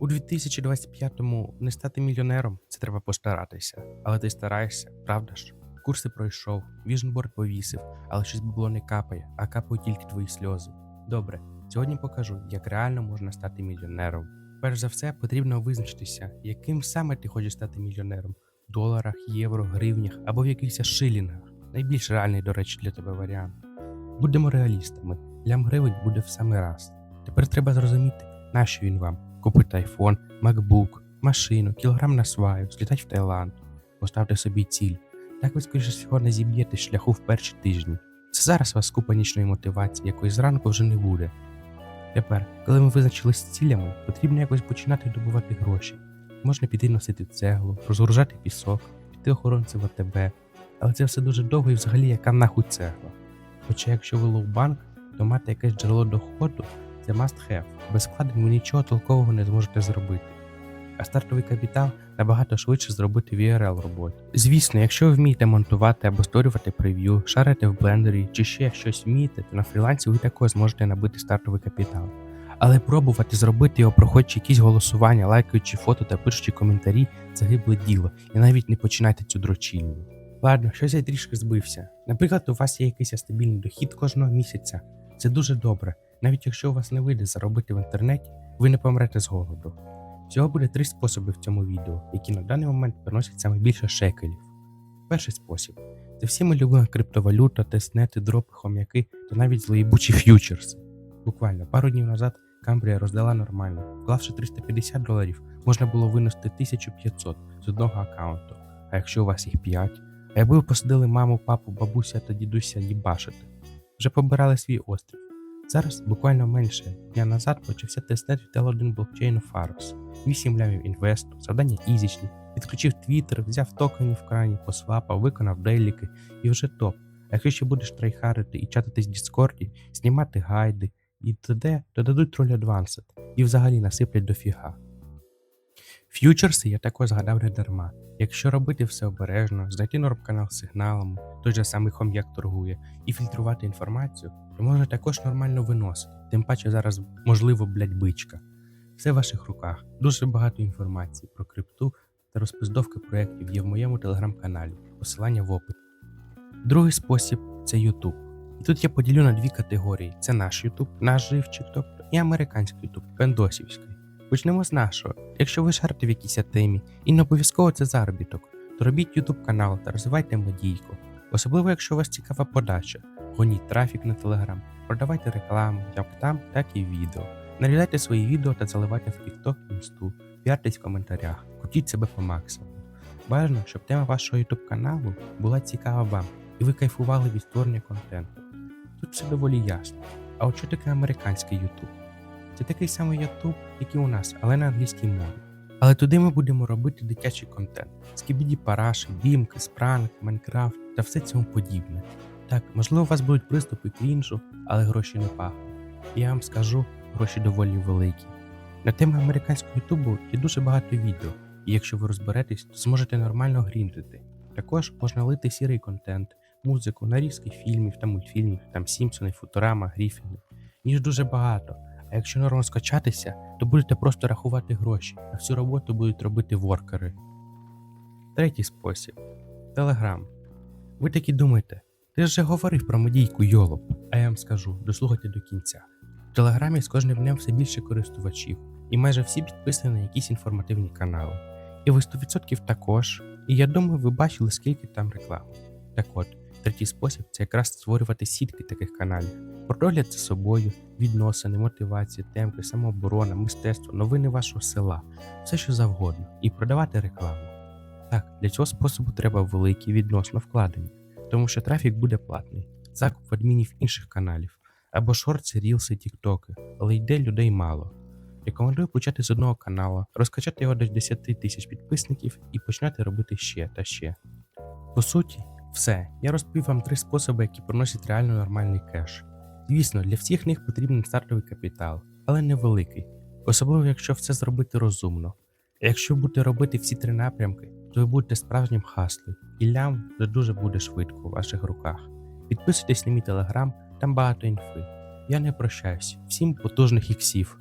У 2025-му не стати мільйонером це треба постаратися, але ти стараєшся, правда ж? Курси пройшов, віжнборд повісив, але щось було не капає, а капають тільки твої сльози. Добре, сьогодні покажу, як реально можна стати мільйонером. Перш за все, потрібно визначитися, яким саме ти хочеш стати мільйонером в доларах, євро, гривнях або в якихось шилінгах. Найбільш реальний, до речі, для тебе варіант. Будемо реалістами, лям гривень буде в самий раз. Тепер треба зрозуміти, нащо він вам. Купити айфон, MacBook, машину, кілограм на сваю, злітати в Таїланд. Поставте собі ціль. Так ви, скоріше всього, не зіб'єте шляху в перші тижні. Це зараз у вас купа нічної мотивації, якої зранку вже не буде. Тепер, коли ми визначились з цілями, потрібно якось починати добувати гроші. Можна піти носити цеглу, розгружати пісок, піти охоронцем АТБ, але це все дуже довго і взагалі яка нахуй цегла. Хоча якщо ви лоу-банк, то мати якесь джерело доходу це must have. Без вкладень ви нічого толкового не зможете зробити. А стартовий капітал набагато швидше зробити в IRL роботі. Звісно, якщо ви вмієте монтувати або створювати прев'ю, шарити в блендері чи ще щось вмієте, то на фрілансі ви також зможете набити стартовий капітал. Але пробувати зробити його, проходячи якісь голосування, лайкаючи фото та пишучи коментарі, це гибле діло, і навіть не починайте цю дрочільню. Ладно, щось я трішки збився. Наприклад, у вас є якийсь стабільний дохід кожного місяця. Це дуже добре. Навіть якщо у вас не вийде заробити в інтернеті, ви не помрете з голоду. Всього буде три способи в цьому відео, які на даний момент приносять саме більше шекелів. Перший спосіб це всі ми любимо криптовалюта, тестнети, дропи, хом'яки та навіть злоїбучі ф'ючерси. Буквально пару днів назад Камбрія роздала нормально. Вклавши 350 доларів, можна було винести 1500 з одного аккаунту. А якщо у вас їх 5, а якби ви посадили маму, папу, бабуся та дідуся їбашити, вже побирали свій острів. Зараз буквально менше дня назад почався тестнет від L1 блокчейну Faros. 8 лямів інвесту, завдання ізічні, відключив твіттер, взяв токені в крані, посвапав, виконав дейліки і вже топ. А якщо ще будеш трайхарити і чатитись в Діскорді, знімати гайди і т.д., то дадуть троль Advanced і взагалі насиплять дофіга. Ф'ючерси я також згадав не дарма. Якщо робити все обережно, знайти норм канал з сигналами, той же самий хом'як торгує, і фільтрувати інформацію, то можна також нормально виносити. Тим паче зараз можливо, блядь, бичка. Все в ваших руках. Дуже багато інформації про крипту та розпиздовки проєктів є в моєму телеграм-каналі. Посилання в описі. Другий спосіб це YouTube. І тут я поділю на дві категорії: це наш YouTube, наш живчик, тобто і американський YouTube, пендосівський. Почнемо з нашого. Якщо ви шарите в якійсь темі і не обов'язково це заробіток, то робіть YouTube канал та розвивайте медійку. Особливо, якщо у вас цікава подача, гоніть трафік на Telegram, продавайте рекламу як там, так і відео. Нарізайте свої відео та заливайте в TikTok, інсту, піартесь в коментарях, крутіть себе по максимуму. Бажано, щоб тема вашого YouTube каналу була цікава вам і ви кайфували від створення контенту. Тут все доволі ясно. А от що таке американський YouTube? Це такий самий YouTube, як і у нас, але на англійській мові. Але туди ми будемо робити дитячий контент: скібіді параші, бімки, спранк, Майнкрафт та все цьому подібне. Так, можливо, у вас будуть приступи крінжу, але гроші не пахнуть. Я вам скажу, гроші доволі великі. На тему американського Ютубу є дуже багато відео, і якщо ви розберетесь, то зможете нормально грінжити. Також можна лити сірий контент, музику, нарізки фільмів та мультфільмів, там Сімпсони, Футурама, Гріфіни. Ніж дуже багато. А якщо нормально скачатися, то будете просто рахувати гроші, а всю роботу будуть робити воркери. Третій спосіб Телеграм. Ви такі думаєте, ти ж говорив про медійку Йолоп, а я вам скажу, дослухайте до кінця. В Телеграмі з кожним днем все більше користувачів, і майже всі підписані на якісь інформативні канали. І ви 100% також. І я думаю, ви бачили, скільки там реклами. Так от, третій спосіб це якраз створювати сітки таких каналів. Про догляд за собою, відносини, мотивації, темки, самооборона, мистецтво, новини вашого села, все що завгодно, і продавати рекламу. Так, для цього способу треба великі відносно вкладення, тому що трафік буде платний, закуп адмінів інших каналів, або шорти, рілси, тіктоки, але йде людей мало. Рекомендую почати з одного каналу, розкачати його до 10 тисяч підписників і починати робити ще та ще. По суті, все. Я розповів вам три способи, які приносять реально нормальний кеш. Звісно, для всіх них потрібен стартовий капітал, але невеликий, особливо якщо все зробити розумно. А якщо будете робити всі три напрямки, то ви будете справжнім хаслом, і лям вже дуже буде швидко у ваших руках. Підписуйтесь на мій телеграм, там багато інфи. Я не прощаюсь, всім потужних іксів.